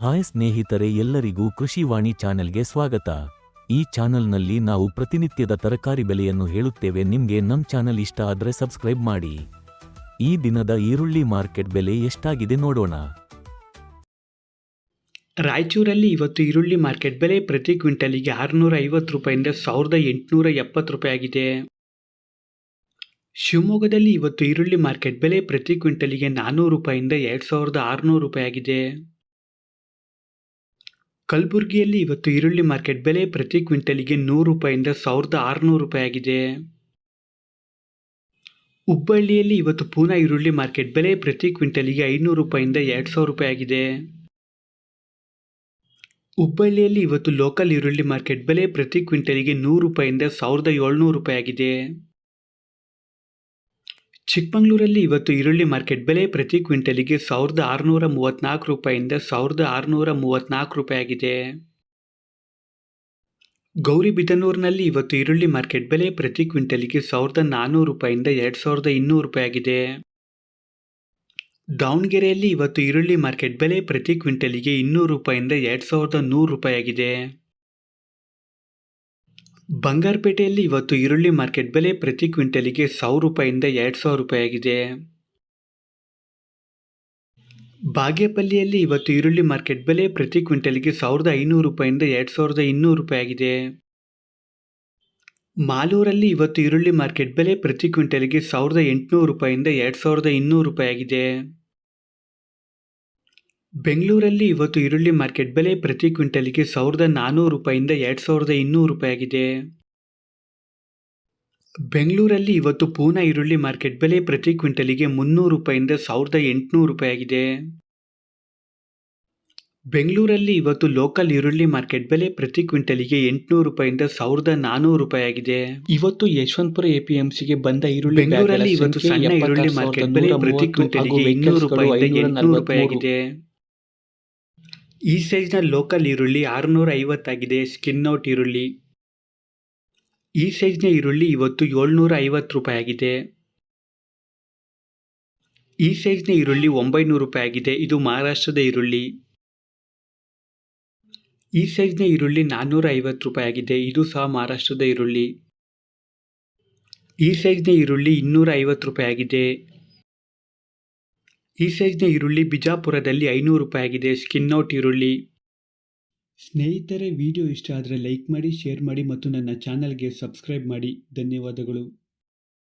Hi ಸ್ನೇಹಿತರೆ ಎಲ್ಲರಿಗೂ ಕೃಷಿವಾಣಿ ಚಾನೆಲ್ಗೆ ಸ್ವಾಗತ. ಈ ಚಾನೆಲ್ನಲ್ಲಿ ನಾವು ಪ್ರತಿನಿತ್ಯದ ತರಕಾರಿ ಬೆಲೆಯನ್ನು ಹೇಳುತ್ತೇವೆ. ನಿಮಗೆ ನಮ್ಮ ಚಾನೆಲ್ ಇಷ್ಟ ಆದರೆ ಸಬ್ಸ್ಕ್ರೈಬ್ ಮಾಡಿ. ಈ ದಿನದ ಈರುಳ್ಳಿ ಮಾರ್ಕೆಟ್ ಬೆಲೆ ಎಷ್ಟಾಗಿದೆ ನೋಡೋಣ. ರಾಯಚೂರಲ್ಲಿ ಇವತ್ತು ಈರುಳ್ಳಿ ಮಾರ್ಕೆಟ್ ಬೆಲೆ ಪ್ರತಿ ಕ್ವಿಂಟಲಿಗೆ ಆರುನೂರ ಐವತ್ತು ರೂಪಾಯಿಂದ ಸಾವಿರದ ಎಂಟುನೂರ ಎಪ್ಪತ್ತು ರೂಪಾಯಿ ಆಗಿದೆ. ಶಿವಮೊಗ್ಗದಲ್ಲಿ ಇವತ್ತು ಈರುಳ್ಳಿ ಮಾರ್ಕೆಟ್ ಬೆಲೆ ಪ್ರತಿ ಕ್ವಿಂಟಲಿಗೆ ನಾನ್ನೂರು ರೂಪಾಯಿಂದ ಎರಡು ಸಾವಿರದ ಆರುನೂರು ರೂಪಾಯಿ ಆಗಿದೆ. ಕಲಬುರಗಿಯಲ್ಲಿ ಇವತ್ತು ಈರುಳ್ಳಿ ಮಾರ್ಕೆಟ್ ಬೆಲೆ ಪ್ರತಿ ಕ್ವಿಂಟಲಿಗೆ ನೂರು ರೂಪಾಯಿಂದ ಸಾವಿರದ ಆರುನೂರು ರೂಪಾಯಿ ಆಗಿದೆ. ಹುಬ್ಬಳ್ಳಿಯಲ್ಲಿ ಇವತ್ತು ಪೂನಾ ಈರುಳ್ಳಿ ಮಾರ್ಕೆಟ್ ಬೆಲೆ ಪ್ರತಿ ಕ್ವಿಂಟಲಿಗೆ ಐನೂರು ರೂಪಾಯಿಂದ ಎರಡು ಸಾವಿರ ರೂಪಾಯಿ ಆಗಿದೆ. ಹುಬ್ಬಳ್ಳಿಯಲ್ಲಿ ಇವತ್ತು ಲೋಕಲ್ ಈರುಳ್ಳಿ ಮಾರ್ಕೆಟ್ ಬೆಲೆ ಪ್ರತಿ ಕ್ವಿಂಟಲಿಗೆ ನೂರು ರೂಪಾಯಿಂದ ಸಾವಿರದ ಏಳ್ನೂರು ರೂಪಾಯಿ ಆಗಿದೆ. ಚಿಕ್ಕಮಗಳೂರಲ್ಲಿ ಇವತ್ತು ಈರುಳ್ಳಿ ಮಾರ್ಕೆಟ್ ಬೆಲೆ ಪ್ರತಿ ಕ್ವಿಂಟಲಿಗೆ ಸಾವಿರದ ಆರುನೂರ ಮೂವತ್ತ್ನಾಲ್ಕು ರೂಪಾಯಿಂದ ಸಾವಿರದ ಆರುನೂರ ಮೂವತ್ತ್ನಾಲ್ಕು ರೂಪಾಯಿ ಆಗಿದೆ ಗೌರಿಬಿದನೂರಿನಲ್ಲಿ ಇವತ್ತು ಈರುಳ್ಳಿ ಮಾರ್ಕೆಟ್ ಬೆಲೆ ಪ್ರತಿ ಕ್ವಿಂಟಲಿಗೆ ಸಾವಿರದ ನಾನ್ನೂರು ರೂಪಾಯಿಂದ ಎರಡು ಸಾವಿರದ ಇನ್ನೂರು ರೂಪಾಯಿ ಆಗಿದೆ ದಾವಣಗೆರೆಯಲ್ಲಿ ಇವತ್ತು ಈರುಳ್ಳಿ ಮಾರ್ಕೆಟ್ ಬೆಲೆ ಪ್ರತಿ ಕ್ವಿಂಟಲಿಗೆ ಇನ್ನೂರು ರೂಪಾಯಿಂದ ಎರಡು ಸಾವಿರದ ನೂರು ರೂಪಾಯಿ ಆಗಿದೆ ಬಂಗಾರಪೇಟೆಯಲ್ಲಿ ಇವತ್ತು ಈರುಳ್ಳಿ ಮಾರ್ಕೆಟ್ ಬೆಲೆ ಪ್ರತಿ ಕ್ವಿಂಟಲಿಗೆ ಸಾವಿರ ರೂಪಾಯಿಂದ ಎರಡು ಸಾವಿರ ರೂಪಾಯಿ ಆಗಿದೆ. ಬಾಗೇಪಲ್ಲಿಯಲ್ಲಿ ಇವತ್ತು ಈರುಳ್ಳಿ ಮಾರ್ಕೆಟ್ ಬೆಲೆ ಪ್ರತಿ ಕ್ವಿಂಟಲಿಗೆ ಸಾವಿರದ ಐನೂರು ರೂಪಾಯಿಂದ ಎರಡು ಸಾವಿರದ ಇನ್ನೂರು ರೂಪಾಯಿ ಆಗಿದೆ. ಮಾಲೂರಲ್ಲಿ ಇವತ್ತು ಈರುಳ್ಳಿ ಮಾರ್ಕೆಟ್ ಬೆಲೆ ಪ್ರತಿ ಕ್ವಿಂಟಲಿಗೆ ಸಾವಿರದ ಎಂಟುನೂರು ರೂಪಾಯಿಂದ ಎರಡು ಸಾವಿರದ ಇನ್ನೂರು ರೂಪಾಯಿ ಆಗಿದೆ. ಬೆಂಗಳೂರಲ್ಲಿ ಇವತ್ತು ಈರುಳ್ಳಿ ಮಾರ್ಕೆಟ್ ಬೆಲೆ ಪ್ರತಿ ಕ್ವಿಂಟಲ್ಗೆ ಸಾವಿರದ ನಾನ್ನೂರು ರೂಪಾಯಿಂದ ಎರಡು ಸಾವಿರದ ಇನ್ನೂರು ರೂಪಾಯಿಯಾಗಿದೆ. ಬೆಂಗಳೂರಲ್ಲಿ ಇವತ್ತು ಪೂನಾ ಈರುಳ್ಳಿ ಮಾರ್ಕೆಟ್ ಬೆಲೆ ಪ್ರತಿ ಕ್ವಿಂಟಲಿಗೆ ಮುನ್ನೂರು ರೂಪಾಯಿಂದ ಸಾವಿರದ ಎಂಟುನೂರು ರೂಪಾಯಿಯಾಗಿದೆ. ಬೆಂಗಳೂರಲ್ಲಿ ಇವತ್ತು ಲೋಕಲ್ ಈರುಳ್ಳಿ ಮಾರ್ಕೆಟ್ ಬೆಲೆ ಪ್ರತಿ ಕ್ವಿಂಟಲಿಗೆ ಎಂಟುನೂರು ರೂಪಾಯಿಂದ ಸಾವಿರದ ನಾನೂರು ರೂಪಾಯಿಯಾಗಿದೆ. ಇವತ್ತು ಯಶವಂತಪುರ ಎಪಿಎಂಸಿಗೆ ಬಂದ ಈರುಳ್ಳಿ ಬೆಂಗಳೂರಲ್ಲಿ ಇವತ್ತು ಸಣ್ಣ ಈರುಳ್ಳಿ ಮಾರ್ಕೆಟ್ ಬೆಲೆ ಪ್ರತಿ ಕ್ವಿಂಟಲಿಗೆ ಇನ್ನೂರು ರೂಪಾಯಿಂದ ಎಂಟುನೂರು ರೂಪಾಯಿ ಆಗಿದೆ ಈ ಸೈಜ್ನ ಲೋಕಲ್ ಈರುಳ್ಳಿ ಆರುನೂರ ಐವತ್ತಾಗಿದೆ ಸ್ಕಿನ್ ಔಟ್ ಈರುಳ್ಳಿ. ಈ ಸೈಜ್ನ ಈರುಳ್ಳಿ ಇವತ್ತು ಏಳ್ನೂರ ಐವತ್ತು ರೂಪಾಯಿ ಆಗಿದೆ. ಈ ಸೈಜ್ನ ಈರುಳ್ಳಿ ಒಂಬೈನೂರು ರೂಪಾಯಿ ಆಗಿದೆ, ಇದು ಮಹಾರಾಷ್ಟ್ರದ ಈರುಳ್ಳಿ. ಈ ಸೈಜ್ನ ಈರುಳ್ಳಿ ನಾನ್ನೂರ ಐವತ್ತು ರೂಪಾಯಿ ಆಗಿದೆ, ಇದು ಸಹ ಮಹಾರಾಷ್ಟ್ರದ ಈರುಳ್ಳಿ. ಈ ಸೈಜ್ನ ಈರುಳ್ಳಿ ಇನ್ನೂರ ಐವತ್ತು ರೂಪಾಯಿ ಆಗಿದೆ. ಈ ಸೈಜ್ನ ಈರುಳ್ಳಿ ಬಿಜಾಪುರದಲ್ಲಿ ಐನೂರು ರೂಪಾಯಿ ಆಗಿದೆ. ಸ್ಕಿನ್ ಔಟ್ ಈರುಳ್ಳಿ. ಸ್ನೇಹಿತರೆ, ವಿಡಿಯೋ ಇಷ್ಟ ಆದರೆ ಲೈಕ್ ಮಾಡಿ, ಶೇರ್ ಮಾಡಿ ಮತ್ತು ನನ್ನ ಚಾನಲ್ಗೆ ಸಬ್ಸ್ಕ್ರೈಬ್ ಮಾಡಿ. ಧನ್ಯವಾದಗಳು.